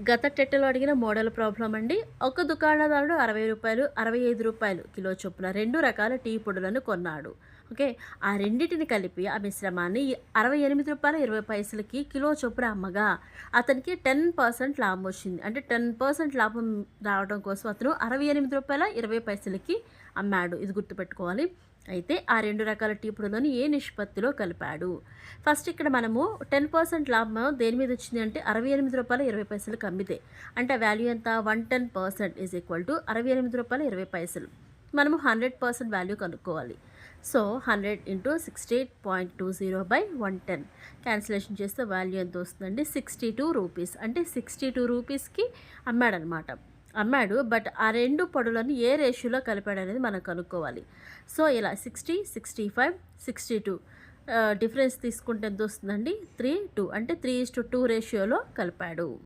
గత టెట్టలో అడిగిన model problem అండి. ఒక దుకాణదారుడు అరవై రూపాయలు అరవై ఐదు రూపాయలు కిలో చొప్పున రెండు రకాల టీ పొడులను కొన్నాడు. ఓకే? ఆ రెండింటిని కలిపి ఆ మిశ్రమాన్ని అరవై ఎనిమిది రూపాయల ఇరవై పైసలకి కిలో చొప్పున అమ్మగా. అతనికి టెన్ పర్సెంట్ లాభం వచ్చింది. అంటే టెన్ పర్సెంట్ లాభం రావడం కోసం అతను అరవై ఎనిమిది రూపాయల ఇరవై పైసలకి అమ్మాడు. ఇది గుర్తుపెట్టుకోవాలి. అయితే ఆ రెండు రకాల టీ పొడులను ఏ నిష్పత్తిలో కలిపాడు? ఫస్ట్ ఇక్కడ మనము టెన్ పర్సెంట్ లాభం దేని మీద వచ్చింది అంటే అరవై ఎనిమిది రూపాయల ఇరవై పైసలు కమ్మితే అంటే వాల్యూ ఎంత? One ten percent is equal to అరవై ఎనిమిది రూపాయల ఇరవై పైసలు. మనము హండ్రెడ్ పర్సెంట్ వాల్యూ కనుక్కోవాలి. So hundred into sixty eight point two zero by one ten. Cancellation చేస్తే వాల్యూ ఎంత వస్తుందండి? Sixty two rupees. అంటే సిక్స్టీ టూ రూపీస్కి అమ్మాడనమాట. అమ్మాడు బట్ ఆ రెండు పొడులను ఏ రేషియోలో కలిపాడు అనేది మనం కనుక్కోవాలి. సో ఇలా sixty sixty five sixty two difference తీసుకుంటే ఎంత వస్తుందండి? Three two. అంటే త్రీ ఇస్ టు టూ రేషియోలో కలిపాడు.